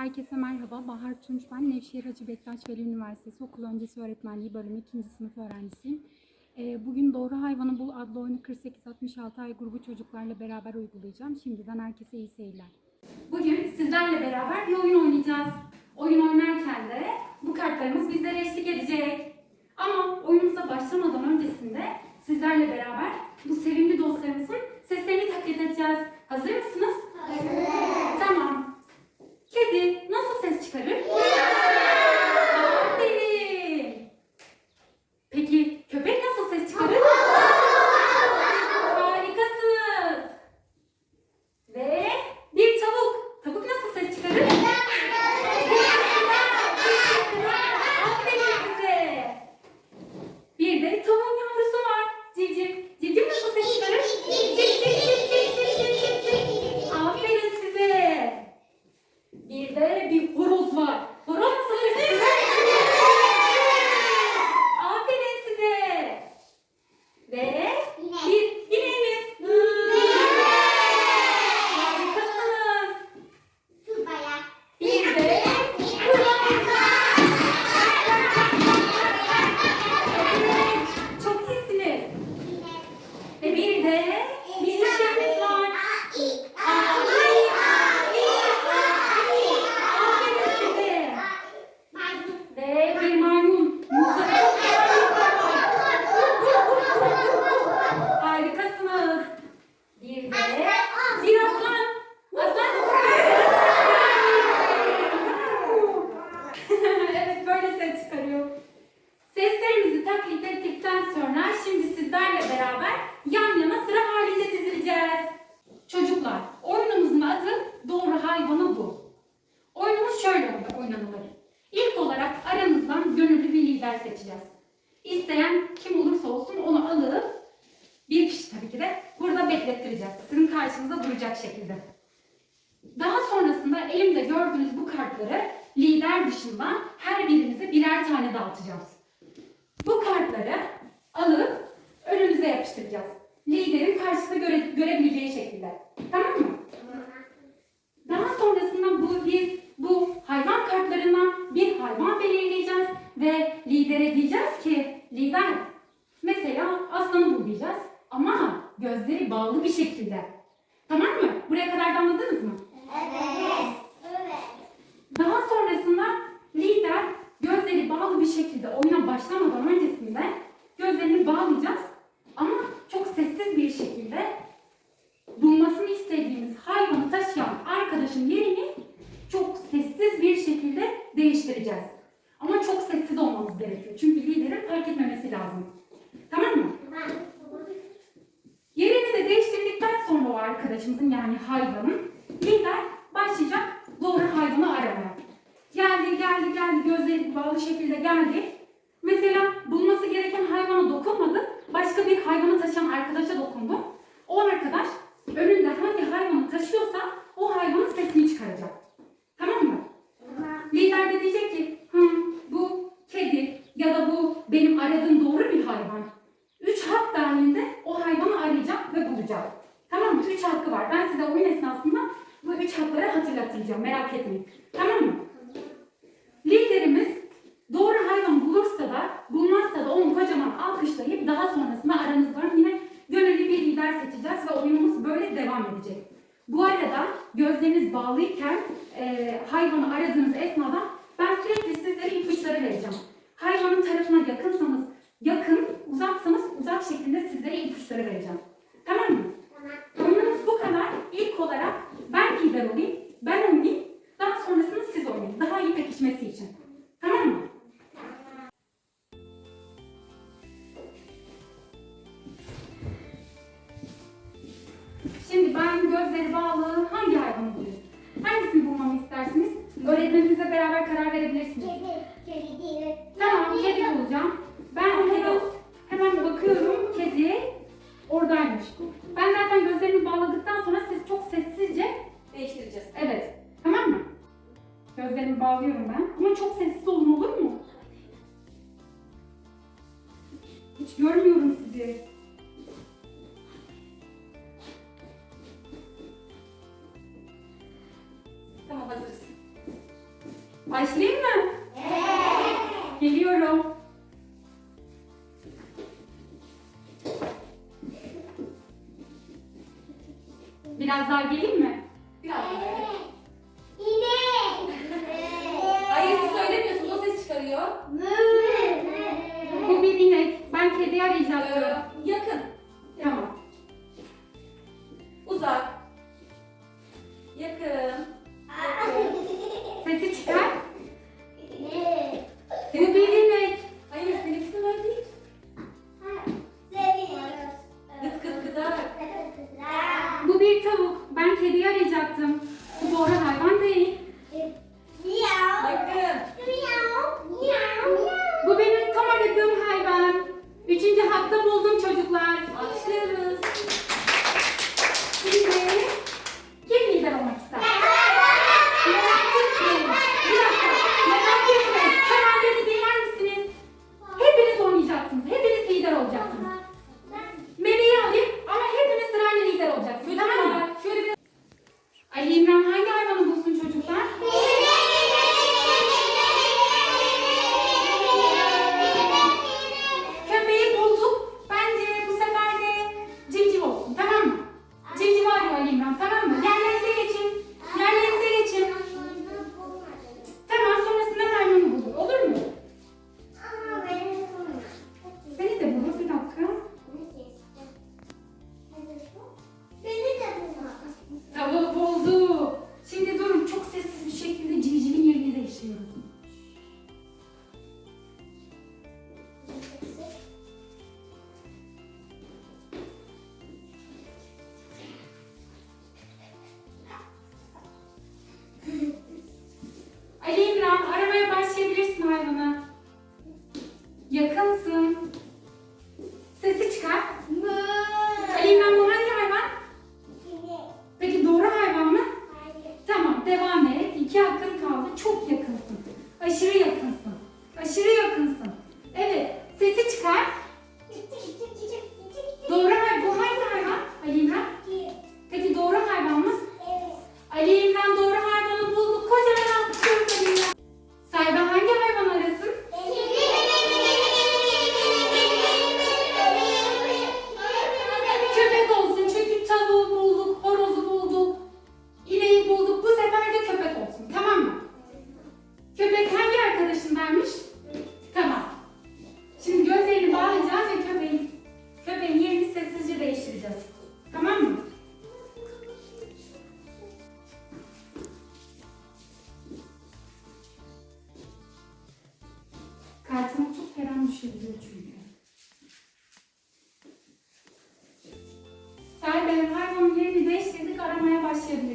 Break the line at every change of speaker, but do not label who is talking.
Herkese merhaba. Bahar Tunç ben. Nevşehir Hacı Bektaş Veli Üniversitesi Okul Öncesi Öğretmenliği Bölümü 2. sınıf öğrencisiyim. Ee, Bugün Doğru Hayvanı Bul adlı oyunu 48-66 ay grubu çocuklarla beraber uygulayacağım. Şimdiden herkese iyi seyirler. Bugün sizlerle beraber bir oyun oynayacağız. Oyun oynarken de bu kartlarımız bizlere eşlik edecek. Ama oyunumuza başlamadan öncesinde sizlerle beraber bu sevimli dostlarımızın seslerini taklit edeceğiz. Hazır mısınız? Beklettireceğiz. Sizin karşınızda duracak şekilde. Daha sonrasında elimde gördüğünüz bu kartları lider dışında her birimize birer tane dağıtacağız. Bu kartları alıp önümüze yapıştıracağız. Liderin karşısında göre, görebileceği şekilde. Tamam mı? Daha sonrasında bu biz bu hayvan kartlarından bir hayvan belirleyeceğiz ve lidere diyeceğiz ki lider mesela aslanı bul diyeceğiz ama gözleri bağlı bir şekilde. Tamam mı? Buraya kadar da anladınız mı? Daha sonrasında lider gözleri bağlı bir şekilde oyuna başlamadan öncesinde gözlerini bağlayacağız ama çok sessiz bir şekilde bulmasını istediğimiz hayvanı taşıyan arkadaşın yerini çok sessiz bir şekilde değiştireceğiz. Ama çok sessiz olmamız gerekiyor. Çünkü liderin fark etmemesi lazım. Tamam mı? Yerini de değiştirdikten sonra o arkadaşımızın yani hayvanın lider başlayacak doğru hayvanı aramaya. Geldi, geldi, geldi, gözleri bağlı şekilde geldi. Mesela bulması gereken hayvana dokunmadı, başka bir hayvanı taşıyan arkadaşa dokundu. O arkadaş önünde hangi hayvanı taşıyorsa o hayvanın sesini çıkaracak. Tamam mı? Lider de diyecek ki, Hı, bu kedi ya da bu benim aradığım doğru bir hayvan. Üç hak dahilinde o hayvanı arayacak ve bulacak. Tamam mı? Üç hakkı var. Ben size oyun esnasında bu üç hakları hatırlatacağım. Merak etmeyin. Tamam mı? Liderimiz doğru hayvan bulursa da bulmazsa da onu kocaman alkışlayıp daha sonrasında aranızdan yine gönüllü bir lider seçeceğiz ve oyunumuz böyle devam edecek. Bu arada gözleriniz bağlıyken e, hayvanı aradığınız ben gözleri bağlı hangi hayvanı bulayım? Hangisini bulmamı istersiniz? Öğretmeninizle beraber karar verebilirsiniz. Tamam, kedi bulacağım. Ben o kedi hemen bakıyorum. Kedi oradaymış. Ben zaten gözlerimi bağladıktan sonra siz çok sessizce
Değiştireceğiz.
Evet. Tamam mı? Gözlerimi bağlıyorum ben. Ama çok sessiz olun olur mu? Hiç görmüyorum sizi. Biraz daha geleyim mi?
Biraz daha.
Bu bir tavuk. Ben kedi arayacaktım. Bu Bora hayvan değil. Imran hangi 卖了吗 Спасибо.